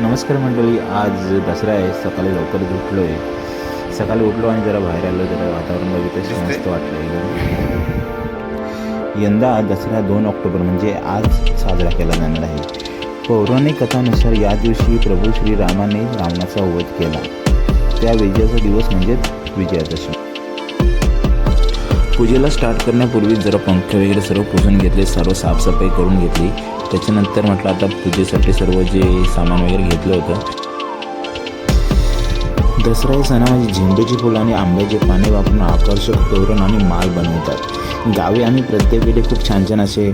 नमस्कार मंडळी आज दसरा आहे. सकाळी लवकरच उठलो आहे सकाळी उठलो आणि जरा बाहेर आलो जरा वातावरण बघितलं मस्त वाटलं. यंदा दसरा दोन ऑक्टोबर म्हणजे आज साजरा केला जाणार आहे. पौराणिक कथानुसार या दिवशी प्रभू श्रीरामाने रावणाचा वध केला. त्या विजयाचा दिवस म्हणजेच विजयादशमी. पूजेला स्टार्ट करण्यापूर्वी जरा पंख वगैरे सर्व पुसून घेतले सर्व साफसफाई करून घेतली. त्याच्यानंतर म्हटलं आता पूजेसाठी सर्व जे सामान वगैरे घेतलं होतं. दसरा या सणामध्ये झेंडूची फुलं आणि आंब्याचे पाने वापरून आकर्षक तोरण आणि माल बनवतात. गावी आम्ही प्रत्येक वेळी खूप छान छान असे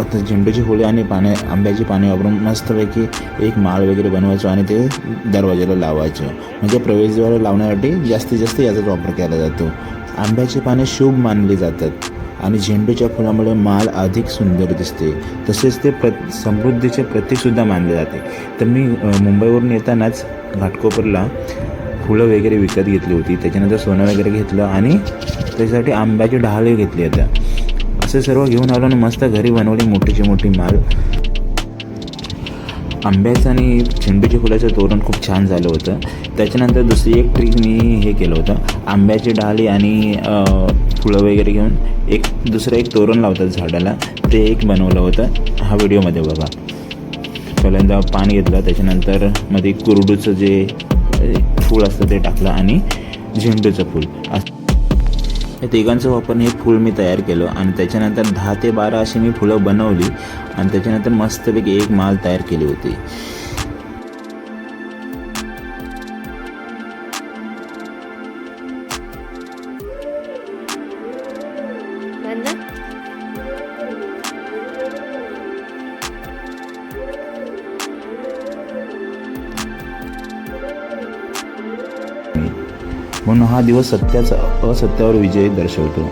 आता झेंडूची फुले आणि पाने आंब्याची पाने वापरून मस्तपैकी एक माळ वगैरे बनवायचो आणि ते दरवाजाला लावायचो. म्हणजे प्रवेशद्वार लावण्यासाठी जास्तीत जास्त याचाच वापर केला जातो. आंब्याची पाने शुभ मानली जातात आणि झेंडूच्या फुलामुळे माल अधिक सुंदर दिसते. तसेच ते प्र समृद्धीचे प्रतीकसुद्धा मानले जाते. तर मी मुंबईवरून येतानाच घाटकोपरला फुलं वगैरे विकत घेतली होती. त्याच्यानंतर सोनं वगैरे घेतलं आणि त्याच्यासाठी आंब्याची ढाळे घेतली होत्या असं सर्व घेऊन आलो आणि मस्त घरी बनवली मोठीची मोठी माल. आंब्याचं आणि झेंडूच्या फुलाचं तोरण खूप छान झालं होतं. त्याच्यानंतर दुसरी एक ट्रिक मी हे केलं होतं. आंब्याची डाळी आणि फुलं वगैरे घेऊन एक दुसरं एक तोरण लावतात झाडाला. ते एक बनवलं होतं. हा व्हिडिओमध्ये बघा. पहिल्यांदा पान घेतलं त्याच्यानंतरमध्ये कुरडूचं जे फूल असतं ते टाकलं आणि झेंडूचं फूल. असं या तिघांचं वापरून हे फूल मी तयार केलं आणि त्याच्यानंतर दहा ते बारा अशी मी फुलं बनवली आणि त्याच्यानंतर मस्तपैकी एक माल तयार केली होती. म्हणून हा दिवस सत्याचा असत्यावर विजय दर्शवतो.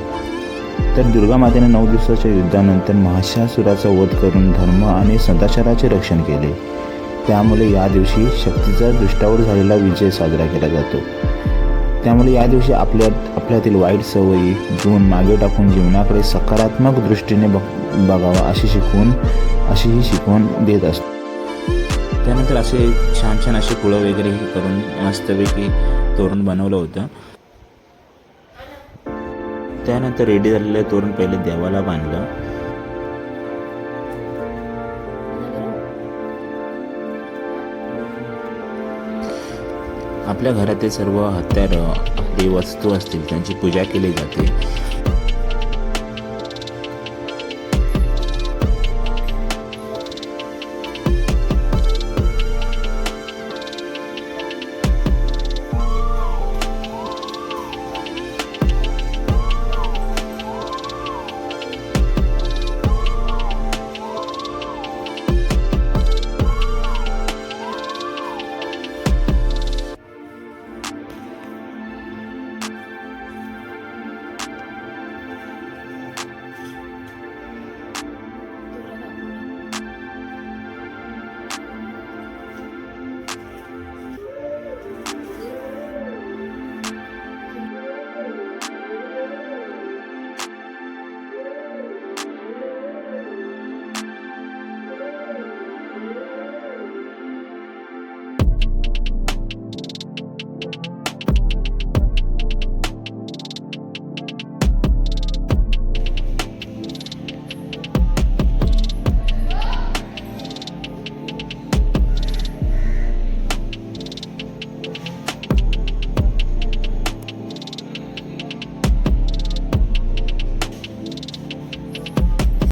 तर दुर्गा मातेने नऊ दिवसाच्या युद्धानंतर महाशासुराचा वध करून धर्म आणि सदाचाराचे रक्षण केले. त्यामुळे या दिवशी शक्तीचा दृष्टावर झालेला विजय साजरा केला जातो. त्यामुळे या दिवशी आपल्या आपल्यातील वाईट सवयी गुण मागे टाकून जीवनाकडे सकारात्मक दृष्टीने बघ बघावा अशी शिकवून अशी ही शिकवण देत असतो. त्यानंतर असे छान छान असे कुळं वगैरेही करून मस्तपैकी तोरण बनवलं होतं. त्यानंतर रेडी झालेलं तोरण पहिले देवाला बांधलं. आपल्या घरातील सर्व हत्यार जे वस्तू असतील त्यांची पूजा केली जाते.